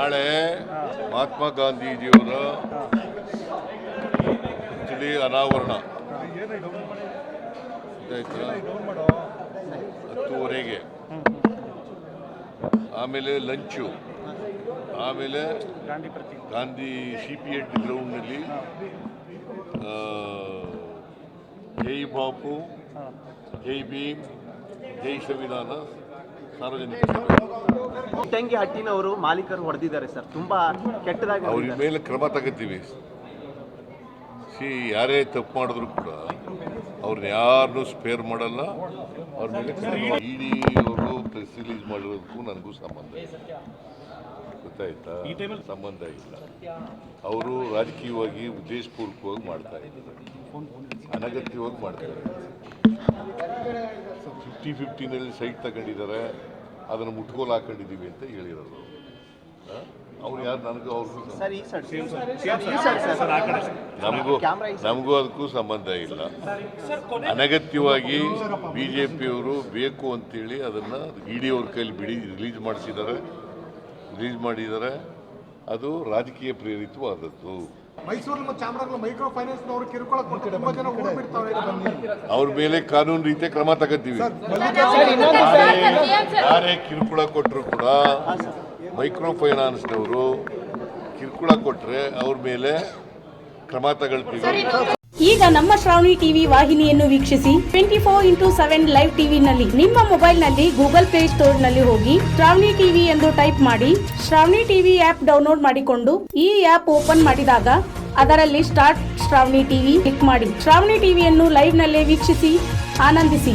ಮಹಾತ್ಮ ಗಾಂಧೀಜಿಯವರ ತಿಳಿ ಅನಾವರಣ. ಹತ್ತುವರೆಗೆ. ಆಮೇಲೆ ಲಂಚು. ಆಮೇಲೆ ಗಾಂಧಿ ಸಿ ಪಿ ಎಡ್ ಗ್ರೌಂಡ್ನಲ್ಲಿ ಜೈ ಬಾಪು, ಜೈ ಭೀಮ್, ಜೈ ಸಂವಿಧಾನ. ಇಟ್ಟಂಗಿ ಹಟ್ಟಿನವರು ಮಾಲೀಕರು ಹೊಡೆದಿದ್ದಾರೆ ಸರ್. ತುಂಬಾ ಕೆಟ್ಟದಾಗಿ ಅವ್ರ ಮೇಲೆ ಕ್ರಮ ತಗೋತೀವಿ. ಸಿ ಯಾರೇ ತಪ್ಪು ಮಾಡಿದ್ರು ಕೂಡ ಅವ್ರನ್ನ ಯಾರನ್ನೂ ಸ್ಪೇರ್ ಮಾಡಲ್ಲ. ಅವ್ರ ಮೇಲೆ ಇಡೀವರೆಗೂ ಅವರು ಪ್ರೆಸ್ ರಿಲೀಸ್ ಮಾಡಿರೋದಕ್ಕೂ ನನಗೂ ಸಂಬಂಧ ಇಲ್ಲ. ಗೊತ್ತಾಯ್ತಾ? ಸಂಬಂಧ ಇಲ್ಲ. ಅವರು ರಾಜಕೀಯವಾಗಿ ಉದ್ದೇಶಪೂರ್ವಕವಾಗಿ ಮಾಡ್ತಾ ಇದ್ದಾರೆ. ಅನಗತ್ಯವಾಗಿ ಮಾಡ್ತಾರೆ ಫಿಫ್ಟಿ ಫಿಫ್ಟೀನಲ್ಲಿ ಸೈಟ್ ತಗೊಂಡಿದ್ದಾರೆ. ಅದನ್ನು ಮುಟ್ಕೋಲು ಹಾಕೊಂಡಿದ್ದೀವಿ ಅಂತ ಹೇಳಿರೋದು. ಅವ್ರು ಯಾರು? ನನಗೂ ಅವ್ರಿಗೂ ಸರ್ ಈ ಸರ್. ಈ ಸರ್ ನಮಗೂ ನಮಗೂ ಅದಕ್ಕೂ ಸಂಬಂಧ ಇಲ್ಲ. ಅನಗತ್ಯವಾಗಿ ಬಿ ಜೆ ಪಿಯವರು ಬೇಕು ಅಂತೇಳಿ ಅದನ್ನು ಇಡಿ ಅವ್ರ ಕೈಲಿ ಬಿಡಿ ರಿಲೀಸ್ ಮಾಡಿಸಿದ್ದಾರೆ. ರಿಲೀಸ್ ಮಾಡಿದ್ದಾರೆ. ಅದು ರಾಜಕೀಯ ಪ್ರೇರಿತವಾದದ್ದು. ಮೈಸೂರು ಮತ್ತು ಚಾಮರಾಜನಗರ ಮೈಕ್ರೋ ಫೈನಾನ್ಸ್ ನವರು ಕಿರುಕುಳ ಕೊಡ್ತಾರೆ ತುಂಬಾ ಜನ ಊರು ಬಿಡ್ತಾವ್ರೆ ಅವ್ರ ಮೇಲೆ ಕಾನೂನು ರೀತಿ ಕ್ರಮ ತಗೋತೀವಿ. ಯಾರೇ ಕಿರುಕುಳ ಕೊಟ್ಟರು ಕೂಡ ಮೈಕ್ರೋ ಫೈನಾನ್ಸ್ನವರು ಕಿರುಕುಳ ಕೊಟ್ಟರೆ ಅವ್ರ ಮೇಲೆ ಕ್ರಮ ತಗೊಳ್ತೀವಿ. ಈಗ ನಮ್ಮ ಶ್ರಾವಣಿ ಟಿವಿ ವಾಹಿನಿಯನ್ನು ವೀಕ್ಷಿಸಿ twenty four into seven live ಟಿವಿನಲ್ಲಿ. ನಿಮ್ಮ ಮೊಬೈಲ್ನಲ್ಲಿ ಗೂಗಲ್ ಪ್ಲೇ ಸ್ಟೋರ್ನಲ್ಲಿ ಹೋಗಿ ಶ್ರಾವಣಿ ಟಿವಿ ಎಂದು ಟೈಪ್ ಮಾಡಿ ಶ್ರಾವಣಿ ಟಿವಿ ಆಪ್ ಡೌನ್ಲೋಡ್ ಮಾಡಿಕೊಂಡು ಈ ಆಪ್ ಓಪನ್ ಮಾಡಿದಾಗ ಅದರಲ್ಲಿ ಸ್ಟಾರ್ಟ್ ಶ್ರಾವಣಿ ಟಿವಿ ಕ್ಲಿಕ್ ಮಾಡಿ. ಶ್ರಾವಣಿ ಟಿವಿಯನ್ನು ಲೈವ್ ನಲ್ಲೇ ವೀಕ್ಷಿಸಿ, ಆನಂದಿಸಿ.